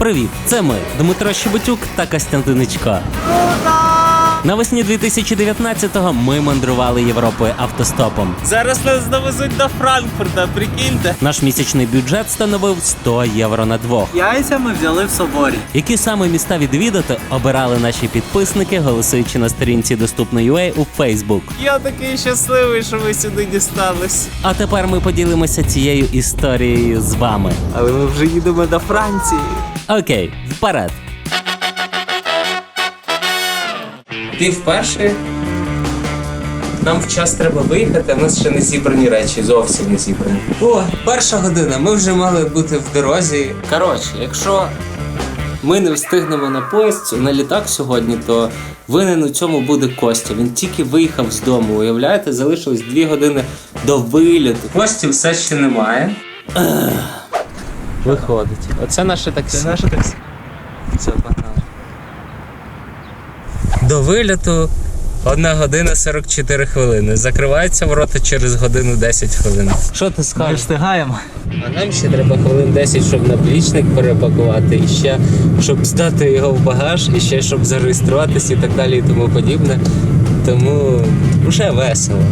Привіт, це ми, Дмитро Щебетюк та Костянтиничко. Навесні 2019-го ми мандрували Європою автостопом. Зараз нас довезуть до Франкфурта, прикиньте. Наш місячний бюджет становив 100 євро на двох. Яйця ми взяли в соборі. Які саме міста відвідати обирали наші підписники, голосуючи на сторінці доступно.ua у Facebook. Я такий щасливий, що ви сюди дістались. А тепер ми поділимося цією історією з вами. Але ми вже їдемо до Франції. Окей, вперед. Ти вперше? Нам в час треба виїхати, а в нас ще не зібрані речі, зовсім не зібрані. О, перша година, ми вже мали бути в дорозі. Коротше, якщо ми не встигнемо на поїзд, на літак сьогодні, то винен у цьому буде Костя. Він тільки виїхав з дому, уявляєте, залишилось дві години до виліту. Кості все ще немає. Виходить. Оце наше таксі. Це наше таксі. Все, погнали. До виліту 1 година 44 хвилини. Закриваються ворота через годину 10 хвилин. Що ти скажеш? встигаємо. А нам ще треба хвилин 10, щоб наплічник перепакувати, і ще щоб здати його в багаж, і ще щоб зареєструватися і так далі і тому подібне. Тому вже весело.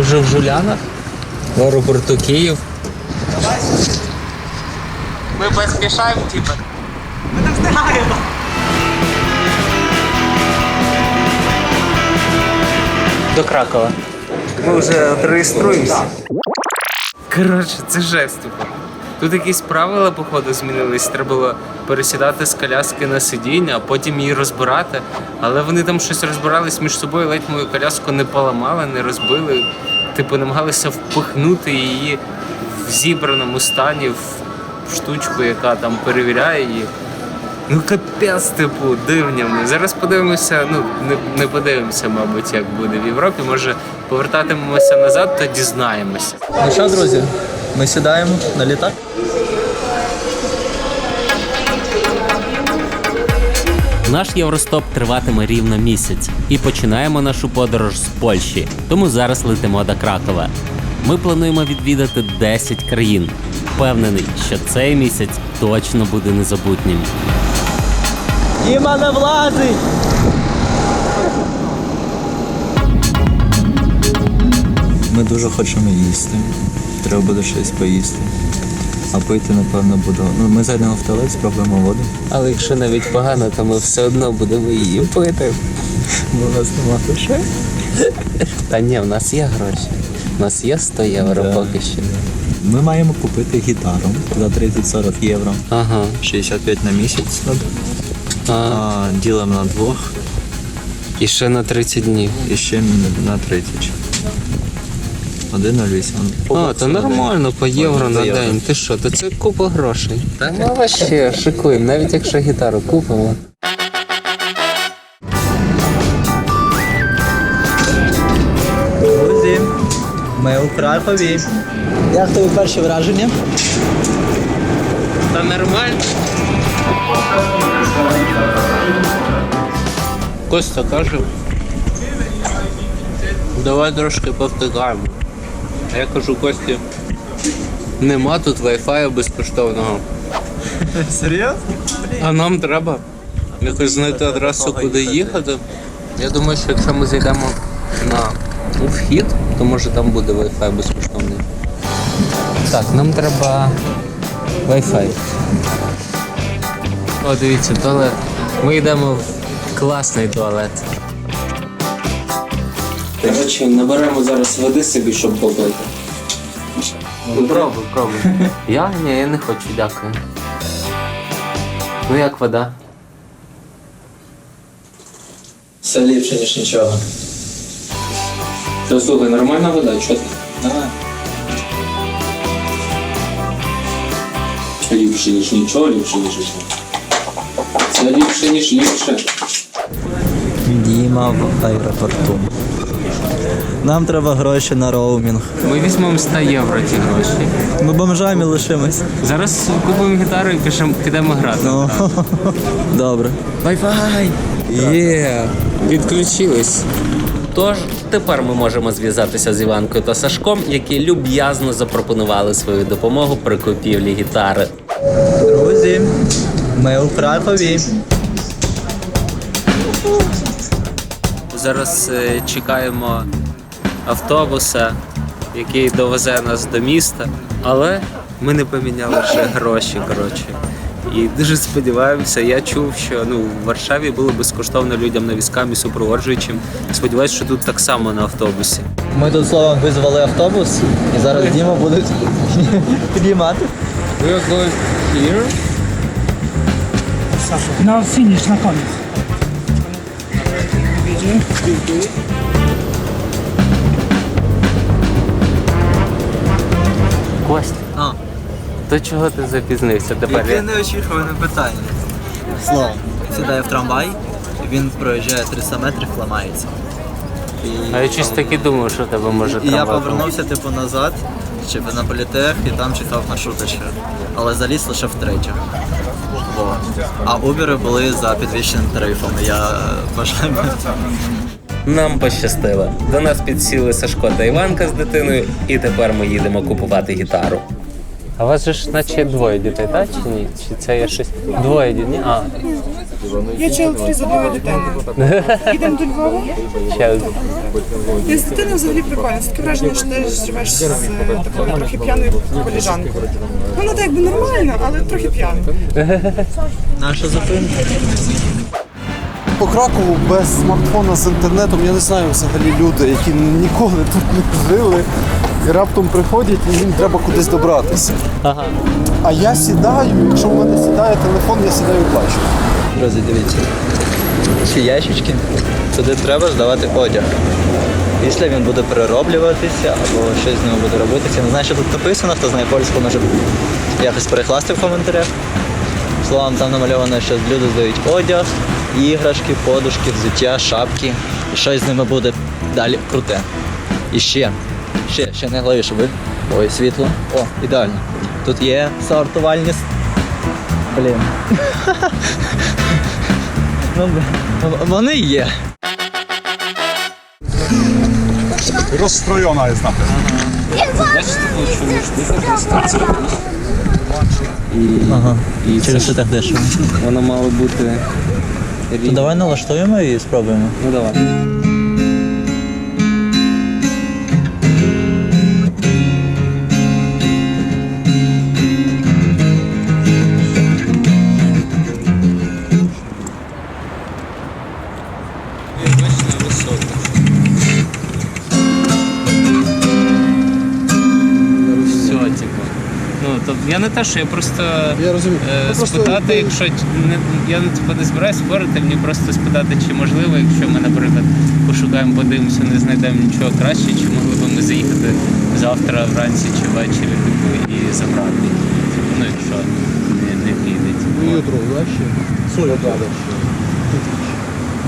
Вже в Жулянах, в аеропорту Київ. Ми поспішаємо, типа. Ми не встигаємо. До Кракова. Ми вже реєструємося. Коротше, це жест, типу. Тут якісь правила, походу, змінились. Треба було пересідати з коляски на сидіння, а потім її розбирати. Але вони там щось розбирались між собою, ледь мою коляску не поламали, не розбили. Типу, намагалися впихнути її в зібраному стані в штучку, яка там перевіряє її. Ну капець, типу, дивнями. Зараз подивимося, ну не, не подивимося, мабуть, як буде в Європі. Може повертатимемося назад, то дізнаємося. Ну що, друзі, ми сідаємо на літак. Наш Євростоп триватиме рівно місяць і починаємо нашу подорож з Польщі. Тому зараз летимо до Кракова. Ми плануємо відвідати 10 країн. Впевнений, що цей місяць точно буде незабутнім. Діма не влазить! Ми дуже хочемо їсти. Треба буде щось поїсти. А пити, напевно, буду. Ну, ми зайдемо в туалет, спробуємо воду, Але якщо навіть погано, то ми все одно будемо її пити. бо у нас нема грошей. Та ні, в нас є гроші. У нас є 100 євро Да. поки що. Ми маємо купити гітару за 30-40 євро. Ага. 65 на місяць. А, А, ділимо на двох і ще на 30 днів. і ще на 30. 1,08. А, то нормально, по євро на день. Ти що, то це купа грошей. Та ми вообще шикуємо, навіть якщо гітару купимо. Друзі, ми у Кракові. Як тобі перші враження? Та нормально. Костя каже. Давай трошки повтикаємо. А я кажу Кості. Нема тут Wi-Fi безкоштовного. Серйозно? А нам треба якось знайти адресу, куди їхати. Я думаю, що якщо ми зайдемо на вхід, то може там буде Wi-Fi безкоштовний. Так, нам треба Wi-Fi. О, дивіться, туалет. Ми йдемо в класний туалет. Коротше, наберемо зараз води собі, щоб попити. Ну, пробуй, пробуй. Я? Ні, я не хочу, дякую. Ну як вода? Все ліпше, ніж нічого. Та слухай, нормальна вода, чого ти? Давай. Ліпше, ніж нічого, ліпше, ніж нічого. Це ліпше, ніж ліпше. Діма в аеропорту. Нам треба гроші на роумінг. Ми візьмемо 100 євро ті гроші. Ми бомжами лишимось. Зараз купимо гітару і пишемо, підемо грати. Ну, добре. Wi-Fi! Є! Підключились. Тож тепер ми можемо зв'язатися з Іванкою та Сашком, які люб'язно запропонували свою допомогу при купівлі гітари. Друзі, ми у Кракові. Зараз е, чекаємо автобуса, який довезе нас до міста, але ми не поміняли ще гроші. Коротше. І дуже сподіваємося, я чув, що ну, в Варшаві було безкоштовно людям на візкам і супроводжуючим. Сподіваюсь, що тут так само на автобусі. Ми тут словом визвали автобус і зараз Діма будуть підіймати. We are going here. Na finish, na koniec. Кость, А, то чого ти запізнився тепер? яке неочікуване питання. Словом, сідає в трамвай, він проїжджає 300 метрів, ламається. І, А я щось таки думав, що тебе може і я трамвай. повернувся типу назад, чи на політех, і там чекав маршруточка. Але заліз лише втретє. Во. А убери були за підвищеним тарифом. Я бажаю. Нам пощастило. До нас підсіли Сашко та Іванка з дитиною, і тепер ми їдемо купувати гітару. А у вас же ж наче двоє дітей, так чи ні? Чи це є щось? Двоє дітей? А, Я чоловік за двоє дитини. Їдемо до Львова. ще один. І з дитиною взагалі прикольно. Це таке враження, що ти живеш з е, такою трохи п'яною коліжанкою. Вона так якби нормально, але трохи п'яна. Наша зупинка. По Кракову без смартфона з інтернетом я не знаю взагалі люди, які ніколи тут не жили, і раптом приходять і їм треба кудись добратися. Ага. А я сідаю, якщо в мене сідає телефон, я сідаю і плачу. Друзі, дивіться. Ці ящички, туди треба здавати одяг. Після він буде перероблюватися або щось з ним буде робитися. Не знаю, що тут написано, хто знає польську, може якось перекласти в коментарях. Словом, там намальовано, що люди здають одяг, іграшки, подушки, взуття, шапки. І щось з ними буде далі круте. І ще, ще, ще не найголовніше ви. Ой, світло. О, ідеально. Тут є сортувальні. Блін. Ну, вони є. Розстроєна є написано. Ага. І Через це так дешево. Воно мало бути. То давай налаштуємо і спробуємо. Ну давай. Те, що я просто, Я розумію. е, Ну, просто спитати, якщо не, я типу, не збираюся спорити, мені просто спитати, чи можливо, якщо ми, наприклад, пошукаємо, подивимося, не знайдемо нічого краще, чи могли б ми заїхати завтра вранці чи ввечері, типу, і забрати. їх. Типу, ну, якщо не, не піде. Типу. Co ja gadać?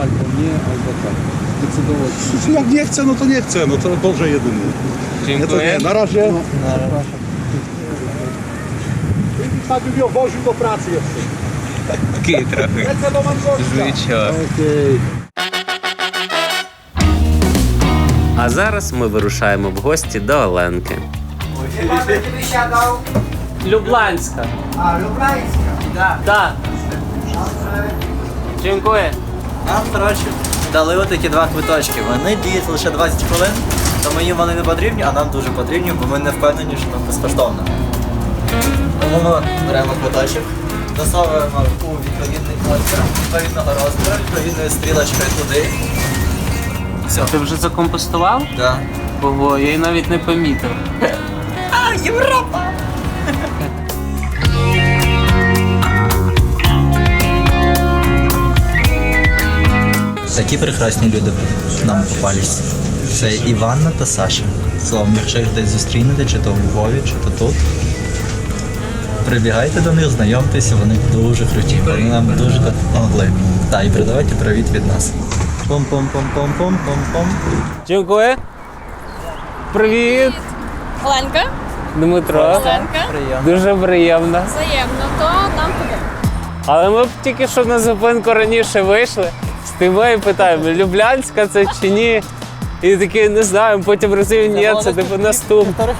Albo nie, albo tak. Zdecydować. Jak nie chce, no to nie chce, no to Boże jedyny. Nie, to nie. Na razie. Tak bym ją woził do pracy jeszcze. Трохи. Lecę do Manchester. Звичайно. Okej. А зараз ми вирушаємо в гості до Оленки. Любланська. А, Любланська? Так. Так. Дякую. Нам, коротше, дали отакі два квиточки. Вони діють лише 20 хвилин, тому їм вони не потрібні, а нам дуже потрібні, бо ми не впевнені, що нам безкоштовно. Тому ми беремо квиточок, засовуємо у відповідний отвір, відповідного розміру, відповідною стрілочкою туди. Все. Ти вже закомпостував? Да. Ого, я й навіть не помітив. А, Європа! Такі прекрасні люди нам попались. Це Іванна та Саша. Словом, якщо їх десь зустрінете, чи то у Львові, чи то тут. Прибігайте до них, знайомтеся, вони дуже круті. Вони нам дуже допомогли. Та і передавайте привіт від нас. Пом-пом-пом-пом-пом-пом-пом. Дякую. Привіт, Оленка, Дмитро. Оленка, Приємно. Дуже приємно. взаємно, то нам туди. Але ми б тільки що на зупинку раніше вийшли. З тими і питаємо, Люблянська це чи ні? І такий не знаю, потім розумію, ні, це типу наступ. Півтори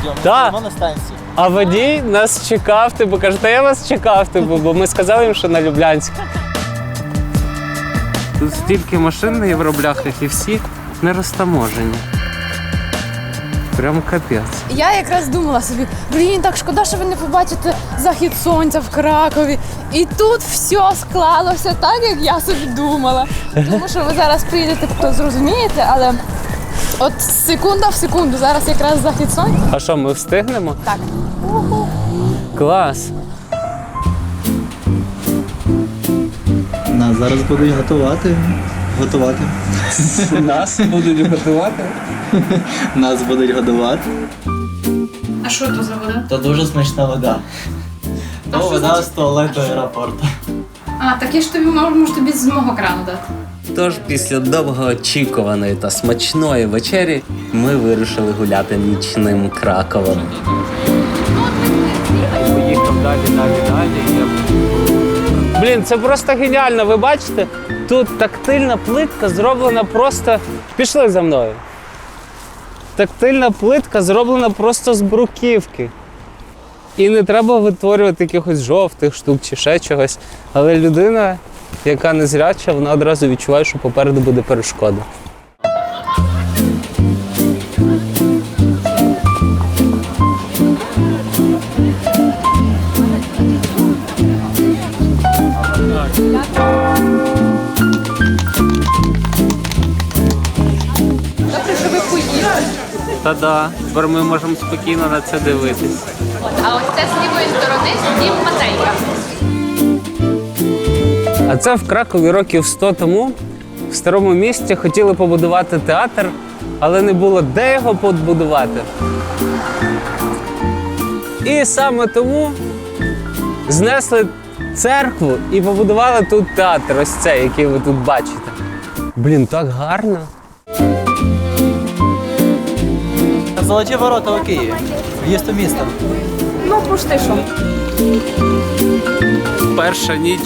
йдемо Так. на станції. А водій нас чекав, типу, каже, та я вас чекав, типу, бо ми сказали їм, що на Люблянськ. Тут стільки машин на євробляхах і всі не розтаможені. Прям капець. Я якраз думала собі, блін, так шкода, що ви не побачите захід сонця в Кракові. І тут все склалося так, як я собі думала. Тому що ви зараз прийдете, то зрозумієте, але от секунда в секунду, зараз якраз захід сонця. А що, ми встигнемо? Так. Клас. Нас зараз будуть готувати. Готувати. Нас будуть готувати. Нас будуть годувати. А що то за вода? То дуже смачна вода. То що вода значить? з туалету аеропорту. А, так я ж тобі можу, можу тобі з мого крану дати. Тож після довгоочікуваної та смачної вечері ми вирішили гуляти нічним Краковом. Поїхав далі, далі, далі. Блін, це просто геніально. Ви бачите? Тут тактильна плитка зроблена просто. Пішли за мною. Тактильна плитка зроблена просто з бруківки. І не треба витворювати якихось жовтих штук чи ще чогось. Але людина, яка незряча, вона одразу відчуває, що попереду буде перешкода. Та-да, тепер ми можемо спокійно на це дивитись. А ось це з лівої сторони дім Матейка. А це в Кракові років 100 тому в старому місті хотіли побудувати театр, але не було де його побудувати. І саме тому знесли церкву і побудували тут театр, ось цей, який ви тут бачите. Блін, так гарно. Золоті ворота у Києві. В'їзд у місто. Ну, пусти що. Перша ніч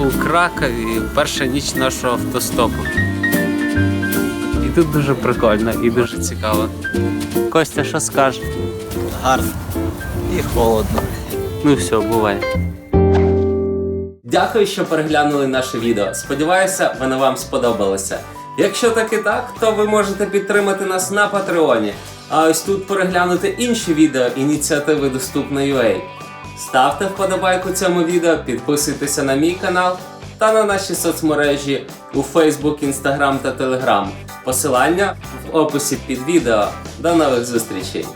у Кракові, перша ніч нашого автостопу. І тут дуже прикольно і дуже цікаво. Костя, що скажеш? Гарно. І холодно. Ну все, буває. Дякую, що переглянули наше відео. Сподіваюся, воно вам сподобалося. Якщо так і так, то ви можете підтримати нас на Патреоні. А ось тут переглянути інші відео ініціативи Доступна.ua. Ставте вподобайку цьому відео, підписуйтеся на мій канал та на наші соцмережі у Facebook, Instagram та Telegram. Посилання в описі під відео. До нових зустрічей!